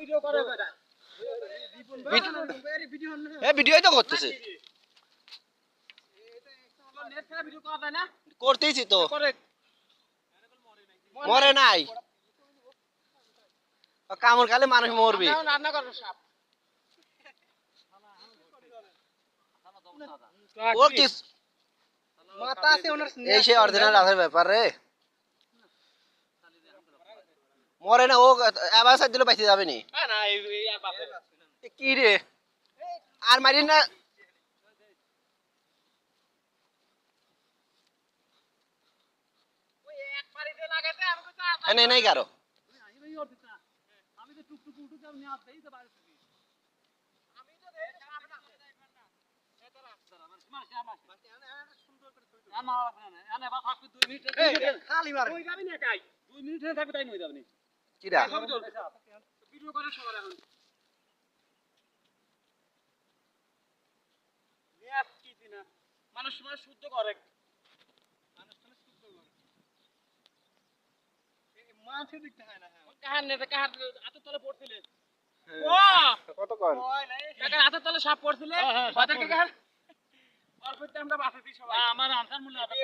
Video করে বেটা এ ভিডিওই তো করতেছে। তো মরে নাই। কামড় খালে মানুষ মরবে। রান্না সাপ ও মাথা আছে ওনার এই সে অরিজিনাল রাতের ব্যাপার রে। মরে না ও আবার সাইড দিলে বাইতে যাবে নি। কি রে? আর মারি না। ওই এক বাড়িতে লাগাতে আমি কইতা এ নাই নাই কারও আমি তো টুক টুক উঠে যাও নিয়ে আসতেই তো বাড়ি থেকে আমি তো দেই সাপ না। এটা রাস্তা আমার মাসে আমার সুন্দর করে থই না না না এনে বা থাকবি 2 মিনিট খালি মার। ওই যাবি না কাই 2 মিনিট থাকবি তাই নই যাবনি কিরা? ভিডিও করে সবার এখন নিয়াত কি দিনা? মানুষ মানুষ শুদ্ধ করে। মানুষ তো শুদ্ধ করে। মাছের দিকতে হয় না কাহার নেতে কাহার হাতের তলে পড়ছিলে? কত কর? কাকার হাতের তলে সাপ পড়ছিলে? কথা কাকার আর করতে আমরা বাঁচাছি সবাই। আমার আনসার মূল্য হাতের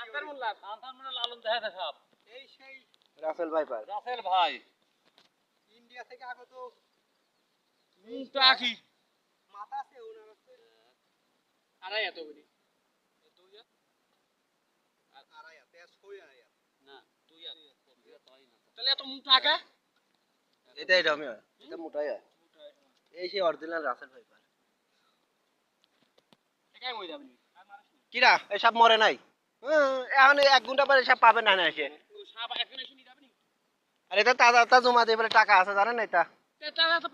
আনসার মূল্য আনসার লালন দেখা দেখা এই সেই রাসেল ভাই। ইন্ডিয়া থেকে আগত মুখটা আখি মাথা আছে ওনার আড়াই এত বলি আড়াই তেজ ছয় আড়াই হাত। তাহলে এত মুখটা আঁকা? এটা এটা এটা মোটাই হয়। এই সে অরিজিনাল রাসেল ভাইপার। একাই মই কিরা এই সাপ মরে নাই। হুম, এখন এক ঘণ্টা পরে সাপ পাবে না না সে সাপ এখন শুনি যাবনি আর এটা তাজা তাজা জমা দিয়ে বলে টাকা আছে জানেন না এটা এটা তো